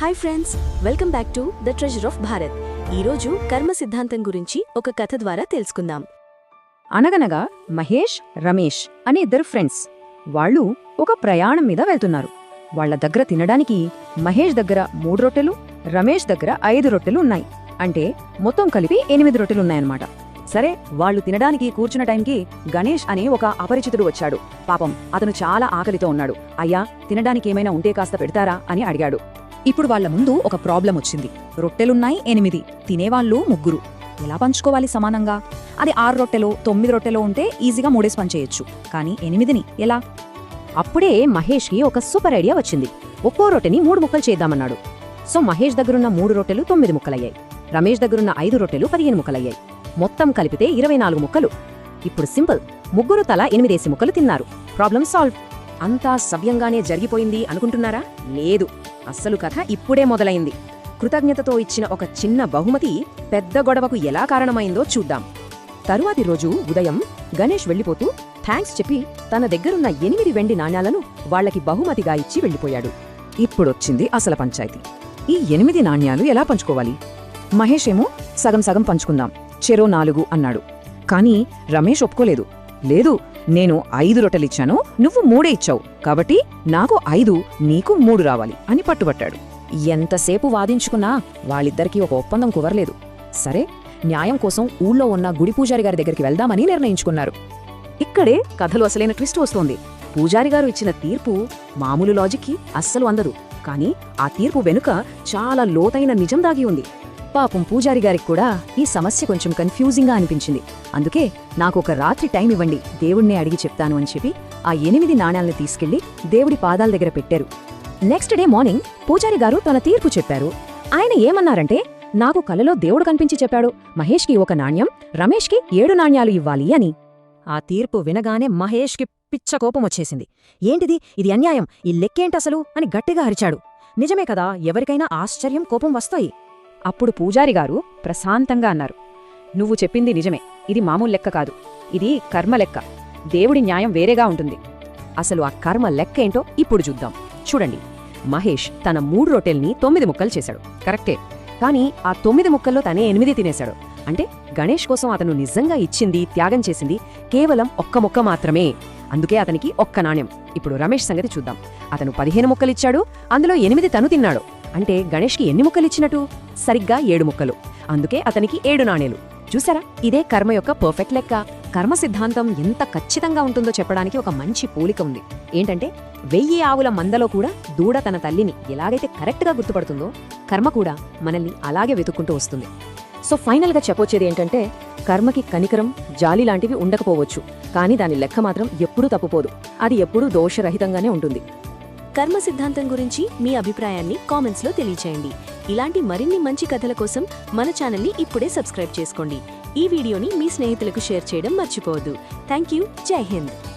Hi friends welcome back to the treasure of Bharat ఈరోజు కర్మ సిద్ధాంతం గురించి ఒక కథ ద్వారా తెలుసుకుందాం. అనగనగా మహేష్ రమేష్ అనే ఇద్దరు ఫ్రెండ్స్ వాళ్ళు ఒక ప్రయాణం మీద వెళ్తున్నారు. వాళ్ళ దగ్గర తినడానికి మహేష్ దగ్గర మూడు రొట్టెలు రమేష్ దగ్గర ఐదు రొట్టెలు ఉన్నాయి. అంటే మొత్తం కలిపి ఎనిమిది రొట్టెలున్నాయన్నమాట సరే వాళ్ళు తినడానికి కూర్చున్న టైంకి గణేష్ అనే ఒక అపరిచితుడు వచ్చాడు. పాపం అతను చాలా ఆకలితో ఉన్నాడు. అయ్యా తినడానికి ఏమైనా ఉంటే కాస్త పెడతారా అని అడిగాడు. ఇప్పుడు వాళ్ళ ముందు ఒక ప్రాబ్లం వచ్చింది. రొట్టెలున్నాయి ఎనిమిది. తినేవాళ్ళు ముగ్గురు. ఎలా పంచుకోవాలి సమానంగా? అది ఆరు రొట్టెలో తొమ్మిది రొట్టెలో ఉంటే ఈజీగా మూడేసి పనిచేయొచ్చు కానీ ఎనిమిదిని ఎలా? అప్పుడే మహేష్కి ఒక సూపర్ ఐడియా వచ్చింది. ఒక్కో రొట్టెని మూడు ముక్కలు చేద్దామన్నాడు. సో మహేష్ దగ్గరున్న మూడు రొట్టెలు తొమ్మిది ముక్కలయ్యాయి. రమేష్ దగ్గరున్న ఐదు రొట్టెలు పదిహేను ముక్కలయ్యాయి. మొత్తం కలిపితే ఇరవై నాలుగు ముక్కలు. ఇప్పుడు సింపుల్. ముగ్గురు తల ఎనిమిదేసి ముక్కలు తిన్నారు. Problem solve. అంతా సవ్యంగానే జరిగిపోయింది అనుకుంటున్నారా? లేదు. అస్సలు కథ ఇప్పుడే మొదలైంది. కృతజ్ఞతతో ఇచ్చిన ఒక చిన్న బహుమతి పెద్ద గొడవకు ఎలా కారణమైందో చూద్దాం. తరువాతి రోజు ఉదయం గణేష్ వెళ్ళిపోతూ థ్యాంక్స్ చెప్పి తన దగ్గరున్న ఎనిమిది వెండి నాణ్యాలను వాళ్ళకి బహుమతిగా ఇచ్చి వెళ్ళిపోయాడు. ఇప్పుడొచ్చింది అసలు పంచాయతీ. ఈ ఎనిమిది నాణ్యాలు ఎలా పంచుకోవాలి? మహేష్ ఏమో సగం సగం పంచుకుందాం. చెరో నాలుగు అన్నాడు. కానీ రమేష్ ఒప్పుకోలేదు. లేదు నేను ఐదు రొట్టెలిచ్చాను నువ్వు మూడే ఇచ్చావు. కాబట్టి నాకు ఐదు నీకు మూడు రావాలి అని పట్టుబట్టాడు. ఎంతసేపు వాదించుకున్నా వాళ్ళిద్దరికీ ఒక ఒప్పందం కుదరలేదు. సరే న్యాయం కోసం ఊళ్ళో ఉన్న గుడి పూజారి గారి దగ్గరికి వెళ్దామని నిర్ణయించుకున్నారు. ఇక్కడే కథలు అసలైన ట్విస్ట్ వస్తోంది. పూజారి గారు ఇచ్చిన తీర్పు మామూలు లాజిక్కి అస్సలు అందదు. కానీ ఆ తీర్పు వెనుక చాలా లోతైన నిజం దాగి ఉంది. పాపం పూజారి గారికి కూడా ఈ సమస్య కొంచెం కన్ఫ్యూజింగ్గా అనిపించింది. అందుకే నాకు ఒక రాత్రి టైం ఇవ్వండి దేవుణ్ణే అడిగి చెప్తాను అని చెప్పి ఆ ఎనిమిది నాణ్యాలను తీసుకెళ్ళి దేవుడి పాదాల దగ్గర పెట్టారు. నెక్స్ట్ డే మార్నింగ్ పూజారి గారు తన తీర్పు చెప్పారు. ఆయన ఏమన్నారంటే నాకు కలలో దేవుడు కనిపించి చెప్పాడు. మహేష్కి ఒక నాణ్యం రమేష్కి ఏడు నాణ్యాలు ఇవ్వాలి అని. ఆ తీర్పు వినగానే మహేష్కి పిచ్చ కోపం వచ్చేసింది. ఏంటిది? ఇది అన్యాయం. ఈ లెక్కేంటసలు? అని గట్టిగా అరిచాడు. నిజమే కదా ఎవరికైనా ఆశ్చర్యం కోపం వస్తాయి. అప్పుడు పూజారిగారు ప్రశాంతంగా అన్నారు. నువ్వు చెప్పింది నిజమే. ఇది మామూలు లెక్క కాదు. ఇది కర్మ లెక్క. దేవుడి న్యాయం వేరేగా ఉంటుంది. అసలు ఆ కర్మ లెక్క ఏంటో ఇప్పుడు చూద్దాం. చూడండి. మహేష్ తన మూడు రొట్టెల్ని తొమ్మిది ముక్కలు చేశాడు. కరెక్టే. కానీ ఆ తొమ్మిది ముక్కల్లో తనే ఎనిమిది తినేశాడు. అంటే గణేష్ కోసం అతను నిజంగా ఇచ్చింది త్యాగం చేసింది కేవలం ఒక్క ముక్క మాత్రమే. అందుకే అతనికి ఒక్క నాణ్యం. ఇప్పుడు రమేష్ సంగతి చూద్దాం. అతను పదిహేను ముక్కలిచ్చాడు. అందులో ఎనిమిది తను తిన్నాడు. అంటే గణేష్కి ఎన్ని ముక్కలు ఇచ్చినట్టు సరిగ్గా ఏడు ముక్కలు. అందుకే అతనికి ఏడు నాణేలు. చూసారా ఇదే కర్మ యొక్క పర్ఫెక్ట్ లెక్క. కర్మ సిద్ధాంతం ఎంత ఖచ్చితంగా ఉంటుందో చెప్పడానికి ఒక మంచి పోలిక ఉంది. ఏంటంటే వెయ్యి ఆవుల మందలో కూడా దూడ తన తల్లిని ఎలాగైతే కరెక్ట్గా గుర్తుపడుతుందో కర్మ కూడా మనల్ని అలాగే వెతుక్కుంటూ వస్తుంది. సో ఫైనల్గా చెప్పొచ్చేది ఏంటంటే కర్మకి కనికరం జాలి లాంటివి ఉండకపోవచ్చు. కానీ దాని లెక్క మాత్రం ఎప్పుడూ తప్పుపోదు. అది ఎప్పుడూ దోషరహితంగానే ఉంటుంది. కర్మ సిద్ధాంతం గురించి మీ అభిప్రాయాన్ని కామెంట్స్లో తెలియచేయండి. ఇలాంటి మరిన్ని మంచి కథల కోసం మన ఛానల్ని ఇప్పుడే సబ్స్క్రైబ్ చేసుకోండి. ఈ వీడియోని మీ స్నేహితులకు షేర్ చేయడం మర్చిపోవద్దు. Thank you. జై హింద్.